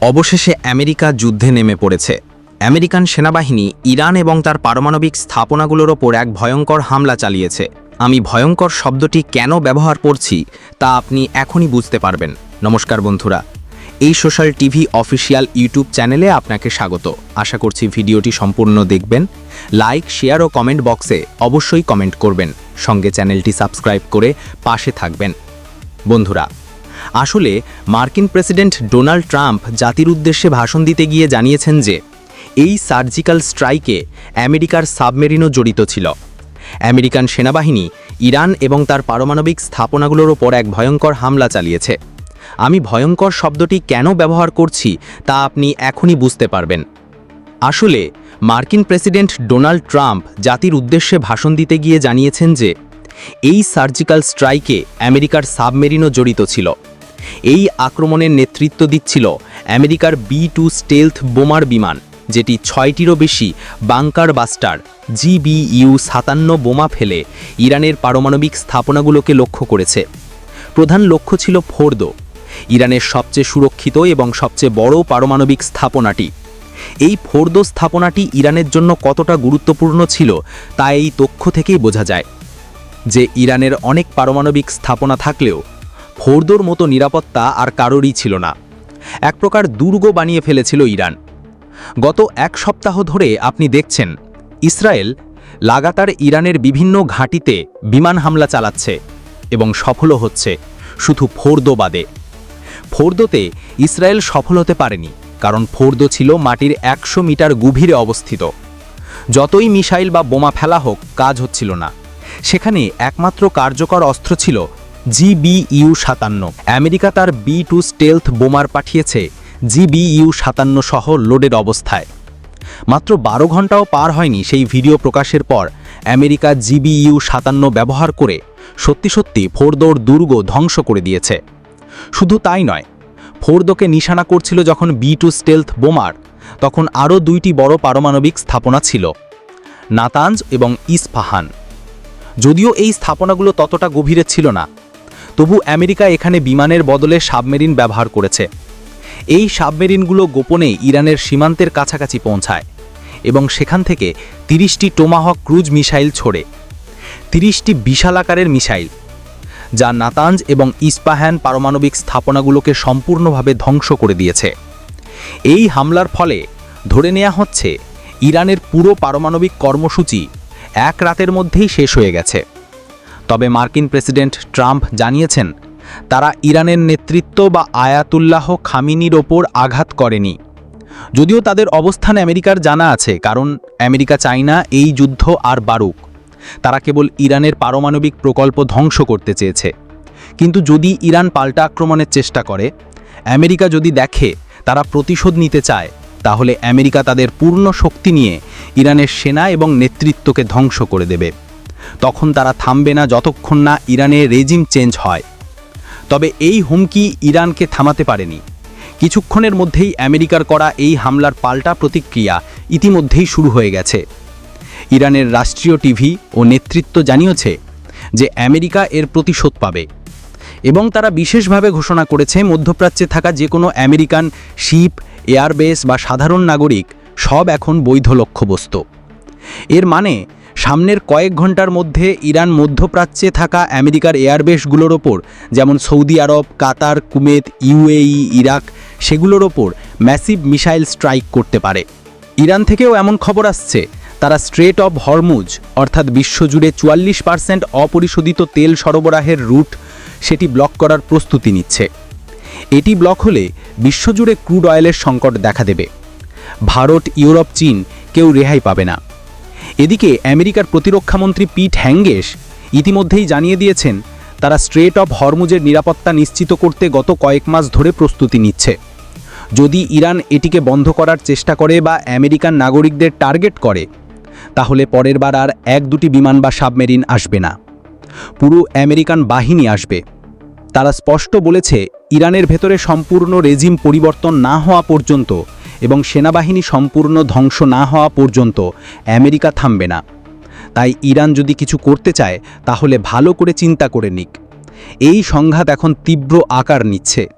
অবশেষে আমেরিকা যুদ্ধে নেমে পড়েছে। আমেরিকান সেনাবাহিনী, ইরান এবং তার পারমাণবিক স্থাপনাগুলোর ওপর এক ভয়ঙ্কর হামলা চালিয়েছে। আমি ভয়ঙ্কর শব্দটি কেন ব্যবহার করছি, তা আপনি এখনই বুঝতে পারবেন। নমস্কার বন্ধুরা। এই সোশ্যাল টিভি অফিসিয়াল ইউটিউব চ্যানেলে আপনাকে স্বাগত। আশা করছি ভিডিওটি সম্পূর্ণ দেখবেন। লাইক, শেয়ার ও কমেন্ট বক্সে অবশ্যই কমেন্ট করবেন। সঙ্গে চ্যানেলটি সাবস্ক্রাইব করে পাশে থাকবেন। বন্ধুরা আসলে, মার্কিন প্রেসিডেন্ট ডোনাল্ড ট্রাম্প জাতির উদ্দেশ্যে ভাষণ দিতে গিয়ে জানিয়েছেন যে, এই সার্জিক্যাল স্ট্রাইকে আমেরিকার সাবমেরিনও জড়িত ছিল। আমেরিকান সেনাবাহিনী, ইরান এবং তার পারমাণবিক স্থাপনাগুলোর ওপর এক ভয়ঙ্কর হামলা চালিয়েছে। আমি ভয়ঙ্কর শব্দটি কেন ব্যবহার করছি, তা আপনি এখনই বুঝতে পারবেন। আসলে, মার্কিন প্রেসিডেন্ট ডোনাল্ড ট্রাম্প জাতির উদ্দেশ্যে ভাষণ দিতে গিয়ে জানিয়েছেন যে এই সার্জিক্যাল স্ট্রাইকে আমেরিকার সাবমেরিনও জড়িত ছিল। এই আক্রমণের নেতৃত্ব দিচ্ছিল আমেরিকার বি টু স্টেলথ বোমার বিমান, যেটি ছয়টিরও বেশি বাংকার বাস্টার জিবিইউ সাতান্ন বোমা ফেলে ইরানের পারমাণবিক স্থাপনাগুলোকে লক্ষ্য করেছে। প্রধান লক্ষ্য ছিল ফোর্দো, ইরানের সবচেয়ে সুরক্ষিত এবং সবচেয়ে বড় পারমাণবিক স্থাপনাটি। এই ফোর্দো স্থাপনাটি ইরানের জন্য কতটা গুরুত্বপূর্ণ ছিল তা এই তথ্য থেকেই বোঝা যায়। যে ইরানের অনেক পারমাণবিক স্থাপনা থাকলেও ফোর্দোর মতো নিরাপত্তা আর কারোরই ছিল না। এক প্রকার দুর্গ বানিয়ে ফেলেছিল ইরান। গত এক সপ্তাহ ধরে আপনি দেখছেন, ইসরায়েল লাগাতার ইরানের বিভিন্ন ঘাঁটিতে বিমান হামলা চালাচ্ছে এবং সফলও হচ্ছে শুধু ফোর্দো বাদে। ফোর্দোতে ইসরায়েল সফল হতে পারেনি, কারণ ফোর্দো ছিল মাটির একশো মিটার গভীরে অবস্থিত। যতই মিসাইল বা বোমা ফেলা হোক, কাজ হচ্ছিল না। সেখানে একমাত্র কার্যকর অস্ত্র ছিল জিবিইউ সাতান্ন। আমেরিকা তার বি টু স্টেলথ বোমার পাঠিয়েছে জিবিইউ সাতান্ন সহ লোডের অবস্থায়। মাত্র বারো ঘন্টাও পার হয়নি সেই ভিডিও প্রকাশের পর আমেরিকা জিবিইউ সাতান্ন ব্যবহার করে সত্যি সত্যি ফোরদৌড় দুর্গ ধ্বংস করে দিয়েছে। শুধু তাই নয়, ফোরদোকে নিশানা করছিল যখন বি টু স্টেলথ বোমার, তখন আরও দুইটি বড় পারমাণবিক স্থাপনা ছিল নাতাঞ্জ এবং ইস্পাহান। যদিও এই স্থাপনাগুলো ততটা গভীরে ছিল না। তবু আমেরিকা এখানে বিমানের বদলে সাবমেরিন ব্যবহার করেছে। এই সাবমেরিনগুলো গোপনে ইরানের সীমান্তের কাছাকাছি পৌঁছায় এবং সেখান থেকে তিরিশটি টোমাহক ক্রুজ মিসাইল ছোড়ে। তিরিশটি বিশাল আকারের মিসাইল, যা নাতাঞ্জ এবং ইস্পাহ্যান পারমাণবিক স্থাপনাগুলোকে সম্পূর্ণভাবে ধ্বংস করে দিয়েছে। এই হামলার ফলে ধরে নেওয়া হচ্ছে, ইরানের পুরো পারমাণবিক কর্মসূচি এক রাতের মধ্যেই শেষ হয়ে গেছে। তবে মার্কিন প্রেসিডেন্ট ট্রাম্প জানিয়েছেন, তারা ইরানের নেতৃত্ব বা আয়াতুল্লাহ খামিনির ওপর আঘাত করেনি। যদিও তাদের অবস্থান আমেরিকার জানা আছে, কারণ আমেরিকা চায় না এই যুদ্ধ আর বারুক। তারা কেবল ইরানের পারমাণবিক প্রকল্প ধ্বংস করতে চেয়েছে। কিন্তু যদি ইরান পাল্টা আক্রমণের চেষ্টা করে, আমেরিকা যদি দেখে তারা প্রতিশোধ নিতে চায় তাহলে আমেরিকা তাদের পূর্ণ শক্তি নিয়ে ইরানের সেনা এবং নেতৃত্বকে ধ্বংস করে দেবে। তখন তারা থামবে না যতক্ষণ না ইরানের রেজিম চেঞ্জ হয়। তবে এই হুমকি ইরানকে থামাতে পারেনি। কিছুক্ষণের মধ্যেই আমেরিকার করা এই হামলার পাল্টা প্রতিক্রিয়া ইতিমধ্যেই শুরু হয়ে গেছে। ইরানের রাষ্ট্রীয় টিভি ও নেতৃত্ব জানিয়েছে যে আমেরিকা এর প্রতিশোধ পাবে এবং তারা বিশেষভাবে ঘোষণা করেছে মধ্যপ্রাচ্যে থাকা যে কোনো আমেরিকান শিপ এয়ারবেস বা সাধারণ নাগরিক সব এখন বৈধ লক্ষ্যবস্তু। এর মানে সামনের কয়েক ঘণ্টার মধ্যে ইরান মধ্যপ্রাচ্যে থাকা আমেরিকার এয়ারবেসগুলোর ওপর, যেমন Saudi Arab, Qatar, Kuwait, UAE, Iraq, সেগুলোর ওপর ম্যাসিভ মিসাইল স্ট্রাইক করতে পারে। ইরান থেকেও এমন খবর আসছে, তারা স্ট্রেট অব হরমুজ, অর্থাৎ বিশ্বজুড়ে চুয়াল্লিশ পার্সেন্ট অপরিশোধিত তেল সরবরাহের রুট, সেটি ব্লক করার প্রস্তুতি নিচ্ছে। এটি ব্লক হলে বিশ্বজুড়ে ক্রুড অয়েলের সংকট দেখা দেবে। ভারত, ইউরোপ, চীন কেউ রেহাই পাবে না। এদিকে আমেরিকার প্রতিরক্ষামন্ত্রী পিট হ্যাঙ্গেস ইতিমধ্যেই জানিয়ে দিয়েছেন, তারা স্ট্রেট অফ হরমুজের নিরাপত্তা নিশ্চিত করতে গত কয়েক মাস ধরে প্রস্তুতি নিচ্ছে। যদি ইরান এটিকে বন্ধ করার চেষ্টা করে বা আমেরিকান নাগরিকদের টার্গেট করে, তাহলে পরের বার আর এক দুটি বিমান বা সাবমেরিন আসবে না। পুরো আমেরিকান বাহিনী আসবে। তারা স্পষ্ট বলেছে ইরানের ভেতরে সম্পূর্ণ রেজিম পরিবর্তন না হওয়া পর্যন্ত এবং সেনাবাহিনী সম্পূর্ণ ধ্বংস না হওয়া পর্যন্ত আমেরিকা থামবে না। তাই ইরান যদি কিছু করতে চায়, তাহলে ভালো করে চিন্তা করে নিক। এই সংঘাত এখন তীব্র আকার নিচ্ছে।